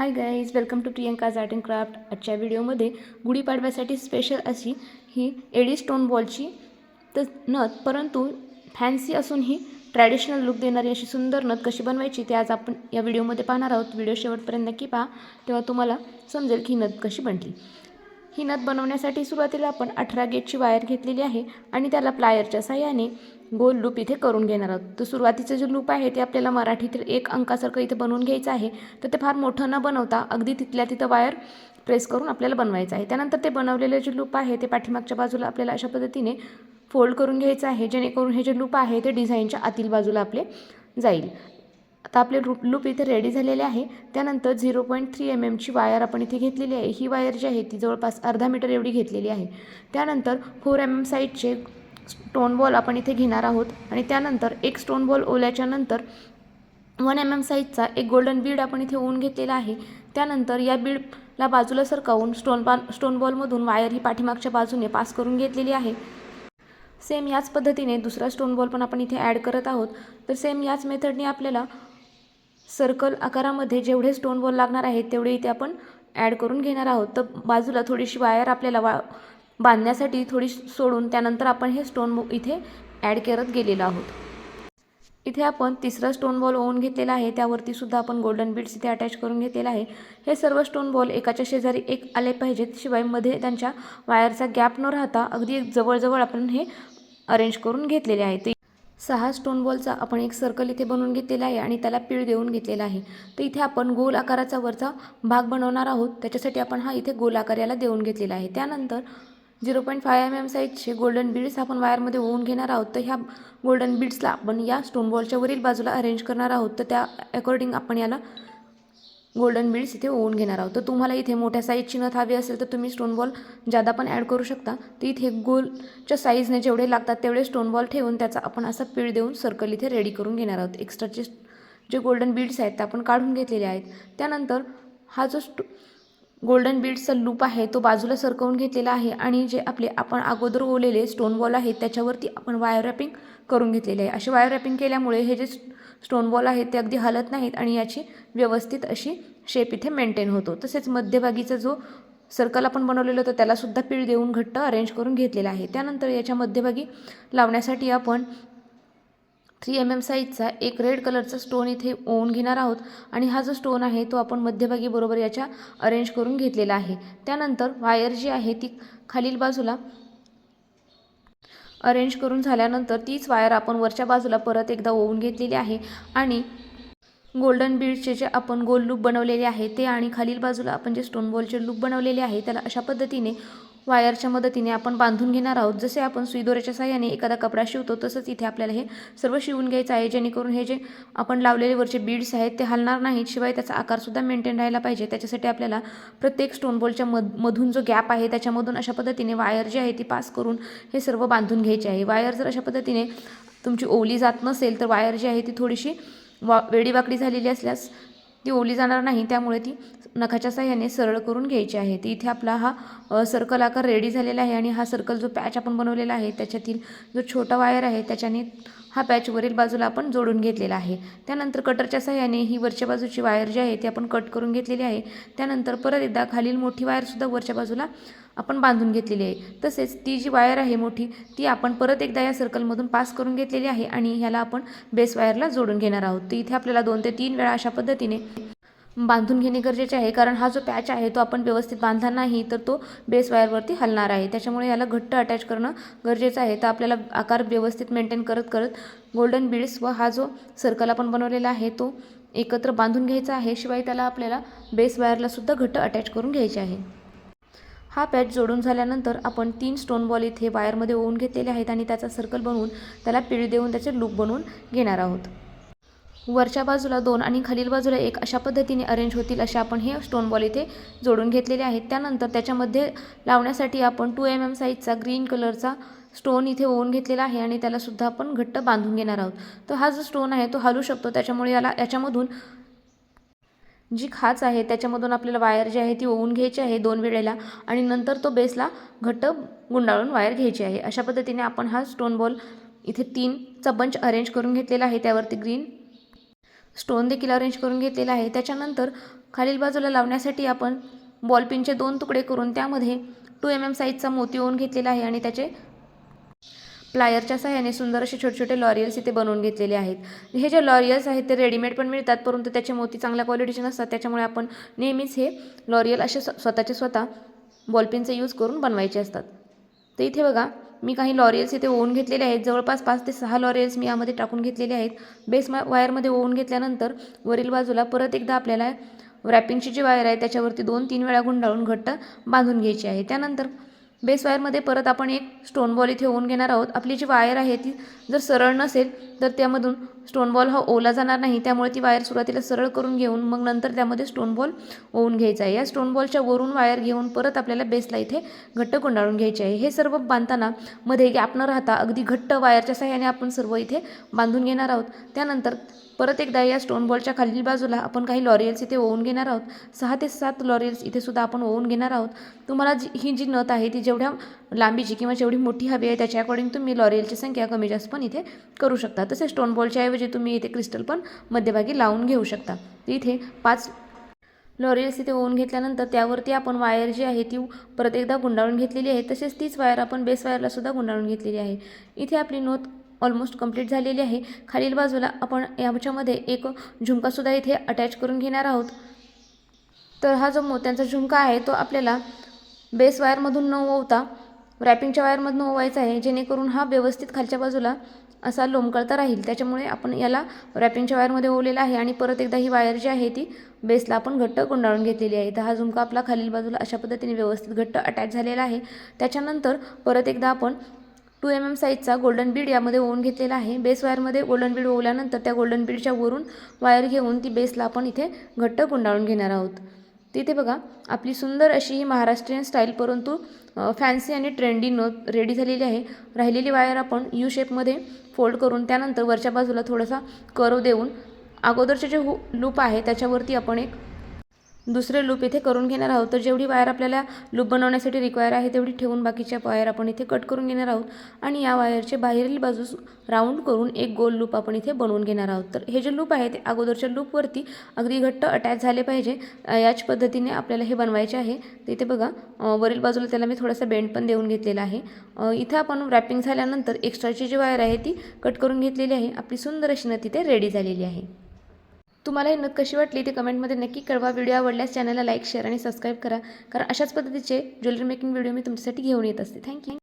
Hi guys welcome to Priyanka's art and craft आजच्या व्हिडिओमध्ये गुढीपाडव्यासाठी special अशी ही एडी स्टोन बॉलची तर नथ परंतु फॅन्सी असून ही ट्रॅडिशनल लुक देणारी अशी सुंदर नथ कशी बनवायची ते आज आपण या व्हिडिओमध्ये पाहणार आहोत. व्हिडिओ शेवटपर्यंत नक्की पहा तेव्हा तुम्हाला समजेल की ही नथ कशी बनली. ही नथ बनवण्यासाठी सुरुवातीला आपण अठरा गेटची वायर घेतलेली आहे आणि त्याला प्लायरच्या साह्याने गोल लूप इथे करून घेणार आहोत. तर सुरुवातीचं जे लूप आहे ते आपल्याला मराठीतील एक अंकासारखं इथे बनवून घ्यायचं आहे. तर ते फार मोठं न बनवता अगदी तिथल्या तिथं वायर प्रेस करून आपल्याला बनवायचं आहे. त्यानंतर ते बनवलेले जे लूप आहे ते पाठीमागच्या बाजूला आपल्याला अशा पद्धतीने फोल्ड करून घ्यायचं आहे जेणेकरून हे जे लूप आहे ते डिझाईनच्या आतील बाजूला आपले जाईल. आता आपले रूप लूप इथे रेडी झालेले आहे. त्यानंतर झिरो पॉईंट थ्री एम एमची वायर आपण इथे घेतलेली आहे. ही वायर जी आहे ती जवळपास अर्धा मीटर एवढी घेतलेली आहे. त्यानंतर फोर एम एम साईजचे स्टोन बॉल आपण इथे घेणार आहोत. आणि त्यानंतर एक स्टोन बॉल ओल्याच्या नंतर वन एम एम साईजचा एक गोल्डन बीड आपण इथे ऊन घेतलेला आहे. त्यानंतर या बीडला बाजूला सरकावून स्टोन बॉल स्टोन बॉलमधून वायर ही पाठीमागच्या बाजूने पास करून घेतलेली आहे. सेम याच पद्धतीने दुसरा स्टोन बॉल पण आपण इथे ॲड करत आहोत. तर सेम याच मेथडने आपल्याला सर्कल आकारामध्ये जेवढे स्टोन बॉल लागणार आहेत तेवढे इथे आपण ॲड करून घेणार आहोत. तर बाजूला थोडीशी वायर आपल्याला वा बांधण्यासाठी थोडी सोडून त्यानंतर आपण हे स्टोन इथे ॲड करत गेलेलो आहोत. इथे आपण तिसरा स्टोन बॉल ओवून घेतलेला आहे. त्यावरती सुद्धा आपण गोल्डन बीड्स इथे अटॅच करून घेतलेला आहे. हे सर्व स्टोन बॉल एकाच्या शेजारी एक आले पाहिजेत शिवायमध्ये त्यांच्या वायरचा गॅप न राहता अगदी जवळजवळ आपण हे अरेंज करून घेतलेले आहे. ते सहा स्टोन बॉलचा आपण एक सर्कल इथे बनवून घेतलेला आहे आणि त्याला पीळ देऊन घेतलेला आहे. तर इथे आपण गोल आकाराचा वरचा भाग बनवणार आहोत. त्याच्यासाठी आपण हा इथे गोल आकार याला देऊन घेतलेला आहे. त्यानंतर zero point five M M साईजचे गोल्डन बीड्स आपण वायरमध्ये होऊन घेणार आहोत. तर ह्या गोल्डन बीड्सला आपण या स्टोन बॉलच्या वरील बाजूला अरेंज करणार आहोत. तर त्या अकॉर्डिंग आपण याला गोल्डन बीड्स इथे ओवून घेणार आहोत. तर तुम्हाला इथे मोठ्या साईजची नथ हवी असेल तर तुम्ही स्टोन बॉल जादा पण ॲड करू शकता. तर इथे गोलच्या साईजने जेवढे लागतात तेवढे स्टोन बॉल ठेवून त्याचा आपण असा पीळ देऊन सर्कल इथे रेडी करून घेणार आहोत. एक्स्ट्राचे जे गोल्डन बीड्स आहेत ते आपण काढून घेतलेले आहेत. त्यानंतर हा जो स्टो गोल्डन बीड्सचा लूप आहे तो बाजूला सरकवून घेतलेला आहे आणि जे आपले आपण अगोदर ओलेले स्टोन बॉल आहेत त्याच्यावरती आपण वायर रॅपिंग करून घेतलेले आहे. असे वायर रॅपिंग केल्यामुळे हे जे स्टोन बॉल आहेत ते अगदी हलत नाहीत आणि याची व्यवस्थित अशी शेप इथे मेंटेन होतो. तसेच मध्यभागीचा जो सर्कल आपण बनवलेलं होतं त्यालासुद्धा पीळ देऊन घट्ट अरेंज करून घेतलेला आहे. त्यानंतर याच्या मध्यभागी लावण्यासाठी आपण थ्री एम एम साईजचा एक रेड कलरचा स्टोन इथे ओवून घेणार आहोत आणि हा जो स्टोन आहे तो आपण मध्यभागी बरोबर याच्या अरेंज करून घेतलेला आहे. त्यानंतर वायर जी आहे ती खालील बाजूला अरेंज करून झाल्यानंतर तीच वायर आपण वरच्या बाजूला परत एकदा ओवून घेतलेली आहे आणि गोल्डन बीडचे जे आपण गोल लूप बनवलेले आहे ते आणि खालील बाजूला आपण जे स्टोन बॉलचे लूप बनवलेले आहे त्याला अशा पद्धतीने वायरच्या मदतीने आपण बांधून घेणार आहोत. जसे आपण सुईदोऱ्याच्या साह्याने एखादा कपडा शिवतो तसंच इथे आपल्याला हे सर्व शिवून घ्यायचं आहे. जेणेकरून हे जे आपण लावलेले वरचे बीड्स आहेत ते हलणार नाहीत. शिवाय त्याचा आकारसुद्धा मेंटेन राहायला पाहिजे. त्याच्यासाठी आपल्याला प्रत्येक स्टोनबॉलच्या मध मधून जो गॅप आहे त्याच्यामधून अशा पद्धतीने वायर जी आहे ती पास करून हे सर्व बांधून घ्यायचे आहे. वायर जर अशा पद्धतीने तुमची ओली जात नसेल तर वायर जी आहे ती थोडीशी वा वेडीवाकडी झालेली असल्यास ती ओली जाणार नाही त्यामुळे ती नखाच्या साह्याने सरळ करून घ्यायची आहे. तर इथे आपला हा सर्कल आकार रेडी झालेला आहे आणि हा सर्कल जो पॅच आपण बनवलेला आहे त्याच्यातील जो छोटा वायर आहे त्याच्याने हा पॅच वरील बाजूला आपण जोडून घेतलेला आहे. त्यानंतर कटरच्या सहाय्याने ही वरच्या बाजूची वायर जी आहे ती आपण कट करून घेतलेली आहे. त्यानंतर परत एकदा खालील मोठी वायरसुद्धा वरच्या बाजूला आपण बांधून घेतलेली आहे. तसेच ती जी वायर आहे मोठी ती आपण परत एकदा या सर्कलमधून पास करून घेतलेली आहे आणि ह्याला आपण बेस वायरला जोडून घेणार आहोत. तर इथे आपल्याला दोन ते तीन वेळा अशा पद्धतीने बांधून घेणे गरजेचे आहे. कारण हा जो पॅच आहे तो आपण व्यवस्थित बांधला नाही तर तो बेस वायरवरती हलणार आहे. त्याच्यामुळे याला घट्ट अटॅच करणं गरजेचं आहे. तर आपल्याला आकार व्यवस्थित मेंटेन करत करत गोल्डन बीड्स व हा जो सर्कल आपण बनवलेला आहे तो एकत्र बांधून घ्यायचा आहे. शिवाय त्याला आपल्याला बेस वायरलासुद्धा घट्ट अटॅच करून घ्यायचे आहे. हा पॅच जोडून झाल्यानंतर आपण तीन स्टोन बॉल इथे वायरमध्ये ओवून घेतलेले आहेत आणि त्याचा सर्कल बनवून त्याला पिळी देऊन त्याचे लूप बनवून घेणार आहोत. वरच्या बाजूला दोन आणि खालील बाजूला एक अशा पद्धतीने अरेंज होतील असे आपण हे स्टोन बॉल इथे जोडून घेतलेले आहेत. त्यानंतर त्याच्यामध्ये लावण्यासाठी आपण टू एम एम साईजचा ग्रीन कलरचा स्टोन इथे ओवून घेतलेला आहे आणि त्यालासुद्धा आपण घट्ट बांधून घेणार आहोत. तर हा जो स्टोन आहे तो हलू शकतो. त्याच्यामुळे याला याच्यामधून जी खाच आहे त्याच्यामधून आपल्याला वायर जी आहे ती ओवून घ्यायची आहे दोन वेळेला आणि नंतर तो बेसला घट्ट गुंडाळून वायर घ्यायची आहे. अशा पद्धतीने आपण हा स्टोन बॉल इथे तीनचा बंच अरेंज करून घेतलेला आहे. त्यावरती ग्रीन स्टोन देखील अरेंज करून घेतलेला आहे. त्याच्यानंतर खालील बाजूला लावण्यासाठी आपण बॉलपिनचे दोन तुकडे करून त्यामध्ये टू एम एम साईजचा मोती ओवून घेतलेला आहे आणि त्याचे प्लायरच्या सहाय्याने सुंदर असे छोटे छोटे लॉरियल्स इथे बनवून घेतलेले आहेत. हे जे लॉरियल्स आहेत ते रेडीमेड पण मिळतात परंतु त्याचे मोती चांगल्या क्वालिटीचे नसतात. त्याच्यामुळे आपण नेहमीच हे लॉरियल असे स्वतःचे स्वतः बॉलपिनचे यूज करून बनवायचे असतात. तर इथे बघा मी काही लॉरियल्स इथे ओवून घेतलेले आहेत. जवळपास पाच ते सहा लॉरियल्स मी यामध्ये टाकून घेतलेले आहेत. बेस मा वायरमध्ये ओवून घेतल्यानंतर वरील बाजूला परत एकदा आपल्याला रॅपिंगची जी वायर आहे त्याच्यावरती दोन तीन वेळा गुंडाळून घट्ट बांधून घ्यायची आहे. त्यानंतर बेस वायरमध्ये परत आपण एक स्टोन बॉल इथे ओवून घेणार आहोत. आपली जी वायर आहे ती जर सरळ नसेल तर त्यामधून स्टोन बॉल हा ओला जाणार नाही त्यामुळे ती वायर सुरुवातीला सरळ करून घेऊन मग नंतर त्यामध्ये स्टोन बॉल ओवून घ्यायचा आहे. या स्टोन बॉलच्या वरून वायर घेऊन परत आपल्याला बेसला इथे घट्ट गुंडाळून घ्यायचे आहे. हे सर्व बांधताना मध्ये गॅप न राहता अगदी घट्ट वायरच्या सहाय्याने आपण सर्व इथे बांधून घेणार आहोत. त्यानंतर परत एकदा या स्टोन बॉलच्या खालील बाजूला आपण काही लॉरियल्स इथे ओवून घेणार आहोत. सहा ते सात लॉरियल्स इथे सुद्धा आपण ओवून घेणार आहोत. तुम्हाला जी ही जी नथ आहे ती जेवढ्या लांबीची किंवा जेवढी मोठी हवी आहे त्याच्या अकॉर्डिंग तुम्ही लॉरियलची संख्या कमी जास्त पण इथे करू शकता. तसेच स्टोन त्याऐवजी तुम्ही इथे क्रिस्टल पण मध्यभागी लावून घेऊ शकता. इथे पाच लॉरियल्स इथे ओवून घेतल्यानंतर त्यावरती आपण वायर जी आहे ती परत एकदा गुंडाळून घेतलेली आहे. तसेच तीच वायर आपण बेस वायरला सुद्धा गुंडाळून घेतलेली आहे. इथे आपली नोट ऑलमोस्ट कंप्लीट झालेली आहे. खालील बाजूला आपण याच्यामध्ये एक झुमकासुद्धा इथे अटॅच करून घेणार आहोत. तर हा जो मोत्यांचा झुमका आहे तो आपल्याला बेस वायरमधून न ओवता रॅपिंगच्या वायरमधून ओवायचं आहे जेणेकरून हा व्यवस्थित खालच्या बाजूला असा लोंबकळता राहील. त्याच्यामुळे आपण याला रॅपिंगच्या वायरमध्ये ओवलेला आहे आणि परत एकदा ही वायर जी आहे ती बेसला आपण घट्ट गुंडाळून घेतलेली आहे. तर हा झुमका आपला खालील बाजूला अशा पद्धतीने व्यवस्थित घट्ट अटॅच झालेला आहे. त्याच्यानंतर परत एकदा आपण टू एम एम साईजचा गोल्डन बीड यामध्ये ओवून घेतलेला आहे. बेस वायरमध्ये गोल्डन बीड ओवल्यानंतर त्या गोल्डन बीडच्या वरून वायर घेऊन ती बेसला आपण इथे घट्ट गुंडाळून घेणार आहोत. तिथे बघा आपली सुंदर अशी ही महाराष्ट्रीयन स्टाईल परंतु फॅन्सी आणि ट्रेंडी नोट रेडी झालेली आहे. राहिलेली वायर आपण यू शेपमध्ये फोल्ड करून त्यानंतर वरच्या बाजूला थोडासा करव देऊन अगोदरचे जे हो-, हु लूप आहे त्याच्यावरती आपण एक दुसरे लूप इथे करून घेणार आहोत. तर जेवढी वायर आपल्याला लूप बनवण्यासाठी रिक्वायर आहे तेवढी ठेवून बाकीच्या वायर आपण इथे कट करून घेणार आहोत. आणि या वायरचे बाहेरील बाजूस राऊंड करून एक गोल लूप आपण इथे बनवून घेणार आहोत. तर हे जे लूप आहे ते अगोदरच्या लूपवरती अगदी घट्ट अटॅच झाले पाहिजे. याच पद्धतीने आपल्याला हे बनवायचे आहे. तर इथे बघा वरील बाजूला त्याला मी थोडासा बेंड पण देऊन घेतलेला आहे. इथं आपण रॅपिंग झाल्यानंतर एक्स्ट्राची जी वायर आहे ती कट करून घेतलेली आहे. आपली सुंदर अशी नथ तिथे रेडी झालेली आहे. तुम्हाला ही नथ कशी वाटली ते कमेंटमध्ये नक्की कळवा. व्हिडिओ आवडल्यास चॅनलला लाईक शेअर आणि सबस्क्राईब करा. कारण अशाच पद्धतीचे ज्वेलरी मेकिंग व्हिडिओ मी तुमच्यासाठी घेऊन येत असते. थँक्यू.